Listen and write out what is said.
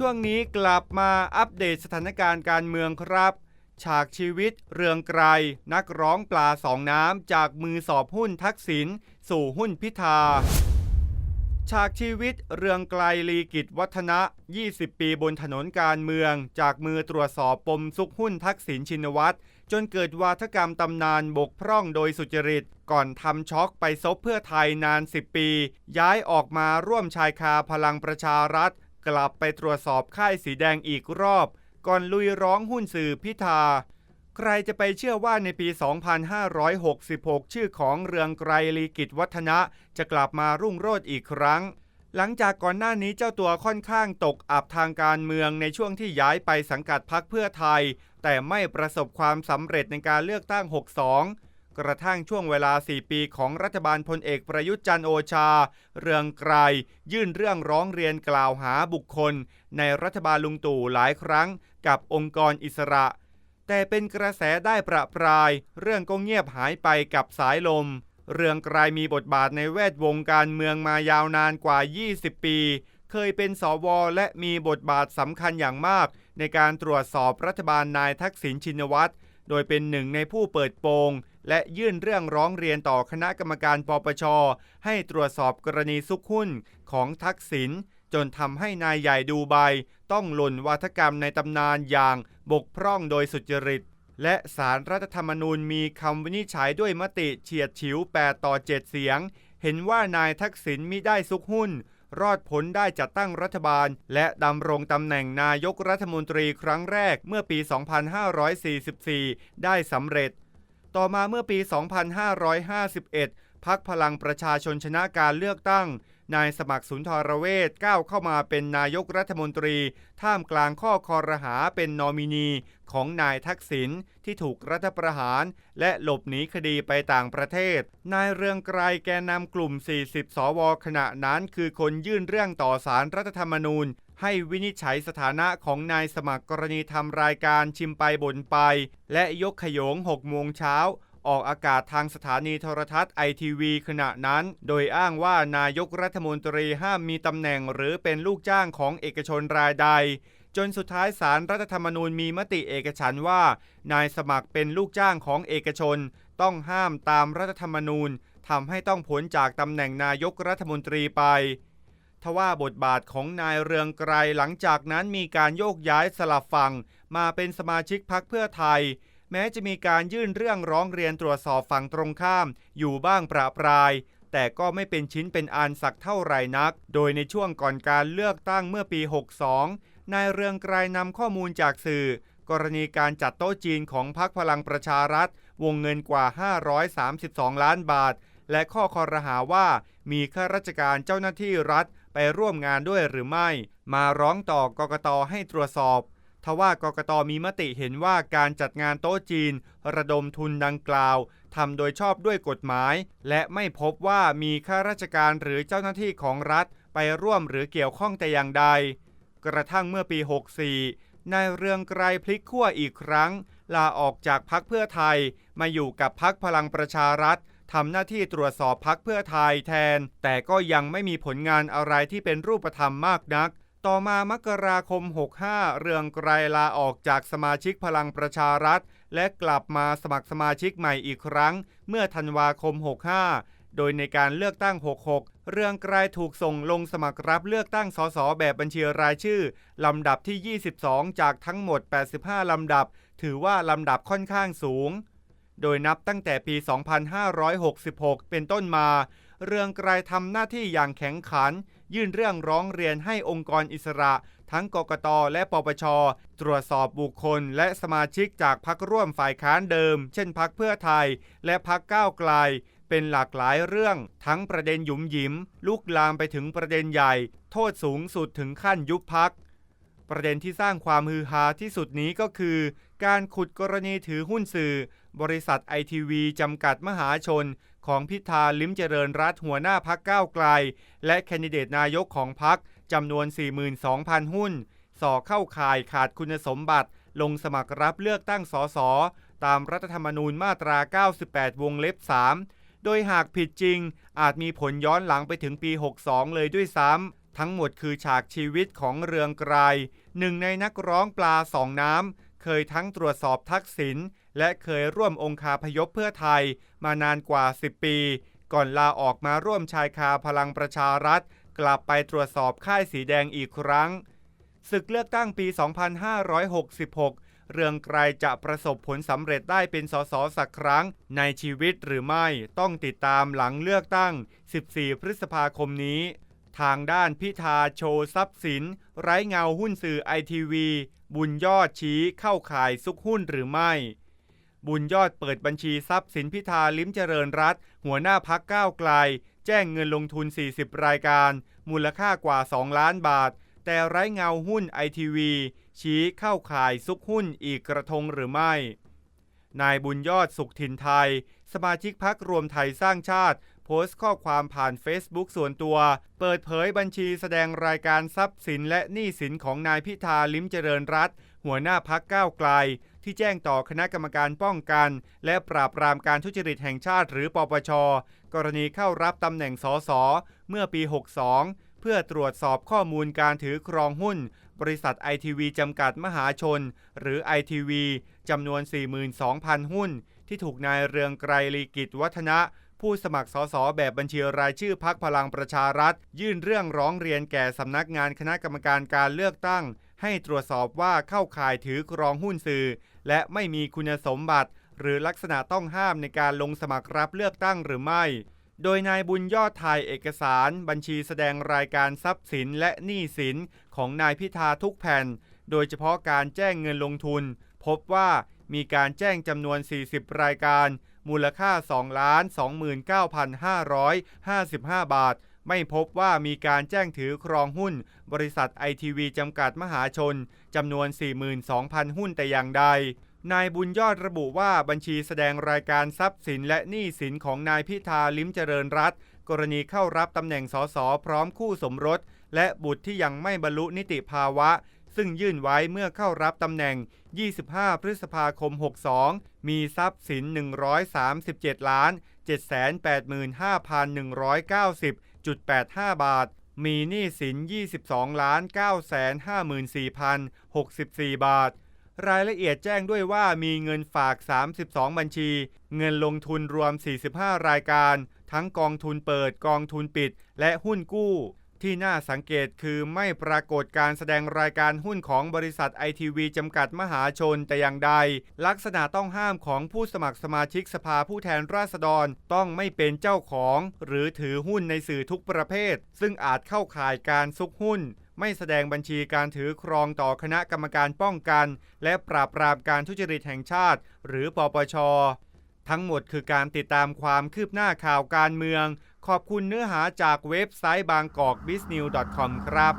ช่วงนี้กลับมาอัปเดตสถานการณ์การเมืองครับ ฉากชีวิตเรืองไกรนักร้องปลาสองน้ำจากมือสอบหุ้นทักษิณสู่หุ้นพิธา ฉากชีวิตเรืองไกลลีกิจวัฒนะ 20 ปีบนถนนการเมือง จากมือตรวจสอบปมซุกหุ้นทักษิณชินวัตรจนเกิดวาทกรรมตำนานบกพร่องโดยสุจริต ก่อนทำช็อกไปซบเพื่อไทยนาน 10 ปี ย้ายออกมาร่วมชายคาพลังประชารัฐ กลับไปตรวจสอบค่ายสีแดงอีกรอบ ก่อนลุยร้องหุ้นสื่อพิธา ใครจะไปเชื่อว่าในปี 2566 ชื่อของเรืองไกรลีกิจวัฒนะ จะกลับมารุ่งโรจน์อีกครั้ง หลังจากก่อนหน้านี้เจ้าตัวค่อนข้างตกอับทางการเมืองในช่วงที่ย้ายไปสังกัดพักเพื่อไทย แต่ไม่ประสบความสำเร็จในการเลือกตั้ง 62 กระทั่งช่วงเวลา 4 ปีของรัฐบาลพลเอกประยุทธ์จันโอชา เรืองไกรยื่นเรื่องร้องเรียนกล่าวหาบุคคล ในรัฐบาลลุงตู่หลายครั้ง กับองค์กรอิสระ แต่เป็นกระแสได้ประปราย เรื่องก็เงียบหายไปกับสายลม เรืองไกรมีบทบาทในแวดวงการเมืองมายาวนานกว่า 20 ปี เคยเป็นสวและมีบทบาทสำคัญอย่างมาก ในการตรวจสอบรัฐบาลนายทักษิณชินวัตรโดยเป็นหนึ่งในผู้เปิดโปง และยื่นเรื่องร้องเรียนต่อคณะกรรมการปปช ให้ตรวจสอบกรณีซุกหุ้นของทักษิณจนทำให้นายใหญ่ดูไบต้องหล่นวาทกรรมในตำนานอย่างบกพร่องโดยสุจริต และสารรัฐธรรมนูญมีคำวินิจฉัยด้วยมติเฉียดฉิว 8 ต่อ 7 เสียง เห็นว่านายทักษิณมิได้ซุกหุ้น รอดพ้นได้จัดตั้งรัฐบาล และดำรงตำแหน่งนายกรัฐมนตรีครั้งแรกเมื่อปี 2544 ได้สำเร็จ ต่อมาเมื่อปี 2551 พักพลังประชาชนชนะการเลือกตั้ง นายสมัครสุนทรเวชก้าวเข้ามาเป็นนายกรัฐมนตรี ท่ามกลางข้อคอรหาเป็นนอมินีของนายทักษิณที่ถูกรัฐประหาร และหลบหนีคดีไปต่างประเทศ นายเรืองไกรแกนนำกลุ่ม 40 สวขณะนั้นคือคนยื่นเรื่องต่อสารรัฐธรรมนูญ ให้วินิจฉัยสถานะของนายสมัครกรณีทำรายการชิมไปบ่นไป และยกขยง 6 โมงเช้า ออกอากาศทางสถานีโทรทัศน์ไอทีวีขณะนั้น โดยอ้างว่านายกรัฐมนตรีห้ามมีตำแหน่งหรือเป็นลูกจ้างของเอกชนรายใด จนสุดท้ายสารรัฐธรรมนูญมีมติเอกฉันว่า นายสมัครเป็นลูกจ้างของเอกชน ต้องห้ามตามรัฐธรรมนูญทำให้ต้องพ้นจากตำแหน่งนายกรัฐมนตรีไป ทว่าบทบาทของนายเรืองไกรหลังจากนั้นมีการโยกย้ายสลับฝั่งมาเป็นสมาชิกพักเพื่อไทย แม้จะมีการยื่นเรื่องร้องเรียนตรวจสอบฝั่งตรงข้าม อยู่บ้างประปราย แต่ก็ไม่เป็นชิ้นเป็นอันสักเท่าไหร่นัก โดยในช่วงก่อนการเลือกตั้งเมื่อปี 62 นายเรืองไกรนำข้อมูลจากสื่อ กรณีการจัดโต๊ะจีนของพรรคพลังประชารัฐ วงเงินกว่า 532 ล้านบาท และข้อคอรหาว่ามีข้าราชการเจ้าหน้าที่รัฐ ไปร่วมงานด้วยหรือไม่ มาร้องต่อกกตให้ตรวจสอบ ทว่ากกตมีมติเห็นว่าการจัดงานโต๊ะจีน ระดมทุนดังกล่าวทำโดยชอบด้วยกฎหมาย และไม่พบว่ามีข้าราชการหรือเจ้าหน้าที่ของรัฐไปร่วมหรือเกี่ยวข้องแต่อย่างใด กระทั่งเมื่อปี 64 นายเรืองไกรพลิกขั้วอีกครั้ง ลาออกจากพักเพื่อไทย มาอยู่กับพักพลังประชารัฐ ทำหน้าที่ตรวจสอบพักเพื่อไทยแทน แต่ก็ยังไม่มีผลงานอะไรที่เป็นรูปธรรมมากนัก ต่อมามกราคม 65 เรืองไกรลาออกจากสมาชิกพลังประชารัฐ และกลับมาสมัครสมาชิกใหม่อีกครั้ง เมื่อธันวาคม 65 โดยในการเลือกตั้ง 66 เรืองไกรถูกส่งลงสมัครรับเลือกตั้งสสแบบบัญชีรายชื่อ ลำดับที่ 22 จากทั้งหมด 85 ลำดับ ถือว่าลำดับค่อนข้างสูง โดยนับตั้งแต่ปี 2566 เป็นต้นมา เรืองไกรทำหน้าที่อย่างแข็งขัน ยื่นเรื่องร้องเรียนให้องค์กรอิสระ ทั้งกกตและปปช ตรวจสอบบุคคล และสมาชิกจากพักร่วมฝ่ายค้านเดิม เช่นพักเพื่อไทย และพักก้าวไกล เป็นหลากหลายเรื่อง ทั้งประเด็นหยุมหยิม ลุกลามไปถึงประเด็นใหญ่ โทษสูงสุดถึงขั้นยุบพักประเด็นที่สร้างความฮือฮาที่สุดนี้ก็คือ การขุดกรณีถือหุ้นสื่อ บริษัทไอทีวีจำกัดมหาชน ของพิธาลิ้มเจริญรัฐหัวหน้าพักก้าวไกล และแคนดิเดตนายกของพักจำนวน 42,000 หุ้นส่อเข้าข่ายขาดคุณสมบัติ ลงสมัครรับเลือกตั้งสสตามรัฐธรรมนูญมาตรา 98 วงเล็บ 3 โดยหากผิดจริง อาจมีผลย้อนหลังไปถึงปี 62 เลยด้วยซ้ำ ทั้งหมดคือฉากชีวิตของเรืองไกรหนึ่งในนักร้องปลาสองน้ำ เคยทั้งตรวจสอบทักษิณ และเคยร่วมองคาพยพเพื่อไทยมานานกว่า 10 ปี ก่อนลาออกมาร่วมชายคาพลังประชารัฐ กลับไปตรวจสอบค่ายสีแดงอีกครั้ง ศึกเลือกตั้งปี 2566 เรืองไกรจะประสบผลสำเร็จได้เป็นสสสักครั้งในชีวิตหรือไม่ต้องติดตามหลังเลือกตั้ง 14 พฤษภาคมนี้ ทางด้านพิธาโชว์ทรัพย์สิน ไร้เงาหุ้นสื่อไอทีวีบุญยอดชี้เข้าข่ายซุกหุ้นหรือไม่ บุญยอดเปิดบัญชีทรัพย์สินพิธาลิ้มเจริญรัฐหัวหน้าพักก้าวไกล แจ้งเงินลงทุน 40 รายการ มูลค่ากว่า 2 ล้านบาท แต่ไร้เงาหุ้นไอทีวีชี้เข้าข่ายซุกหุ้นอีกกระทงหรือไม่ นายบุญยอดสุขถิ่นไทย สมาชิกพักรวมไทยสร้างชาติ โพสต์ข้อความผ่าน Facebook ส่วนตัว เปิดเผยบัญชีแสดงรายการทรัพย์สินและหนี้สินของนายพิธาลิ้มเจริญรัฐหัวหน้าพักก้าวไกล ที่แจ้งต่อคณะกรรมการป้องกัน และปราบปรามการทุจริตแห่งชาติ หรือปปช กรณีเข้ารับตำแหน่งสสเมื่อปี 62 เพื่อตรวจสอบข้อมูลการถือครองหุ้น บริษัทไอทีวีจำกัดมหาชน หรือไอทีวีจำนวน 42,000 หุ้น ที่ถูกนายเรืองไกรลีกิจวัฒนะผู้สมัครสสแบบบัญชีรายชื่อพักพลังประชารัฐ ยื่นเรื่องร้องเรียนแก่สำนักงานคณะกรรมการการเลือกตั้ง ให้ตรวจสอบว่าเข้าข่ายถือครองหุ้นสื่อ และไม่มีคุณสมบัติ หรือลักษณะต้องห้ามในการลงสมัครรับเลือกตั้งหรือไม่ โดยนายบุญยอดถ่ายเอกสาร บัญชีแสดงรายการทรัพย์สินและหนี้สินของนายพิธาทุกแผ่น โดยเฉพาะการแจ้งเงินลงทุน พบว่ามีการแจ้งจำนวน 40 รายการ มูลค่า 2,29,555 บาท ไม่พบว่ามีการแจ้งถือครองหุ้น บริษัทไอทีวีจำกัดมหาชนจำนวน 42,000 หุ้นแต่อย่างใด นายบุญยอดระบุว่าบัญชีแสดงรายการทรัพย์สินและหนี้สินของนายพิธาลิ้มเจริญรัฐกรณีเข้ารับตำแหน่งสสพร้อมคู่สมรส และบุตรที่ยังไม่บรรลุนิติภาวะ ซึ่งยื่นไว้เมื่อเข้ารับตำแหน่ง 25 พฤษภาคม 62 มีทรัพย์สิน 137 ล้าน 785,190.85 บาท มีหนี้สิน 22ล้าน954,064 บาท รายละเอียดแจ้งด้วยว่ามีเงินฝาก 32 บัญชี เงินลงทุนรวม 45 รายการ ทั้งกองทุนเปิดกองทุนปิด และหุ้นกู้ ที่น่าสังเกตคือไม่ปรากฏการแสดงรายการหุ้นของบริษัทไอทีวีจำกัดมหาชนแต่อย่างใด ลักษณะต้องห้ามของผู้สมัครสมาชิกสภาผู้แทนราษฎรต้องไม่เป็นเจ้าของ หรือถือหุ้นในสื่อทุกประเภท ซึ่งอาจเข้าข่ายการซุกหุ้น ไม่แสดงบัญชีการถือครองต่อคณะกรรมการป้องกัน และปราบปรามการทุจริตแห่งชาติ หรือปปชทั้งหมดคือการติดตามความคืบหน้าข่าวการเมือง ขอบคุณเนื้อหาจากเว็บไซต์บางกอกบิสนิว .com ครับ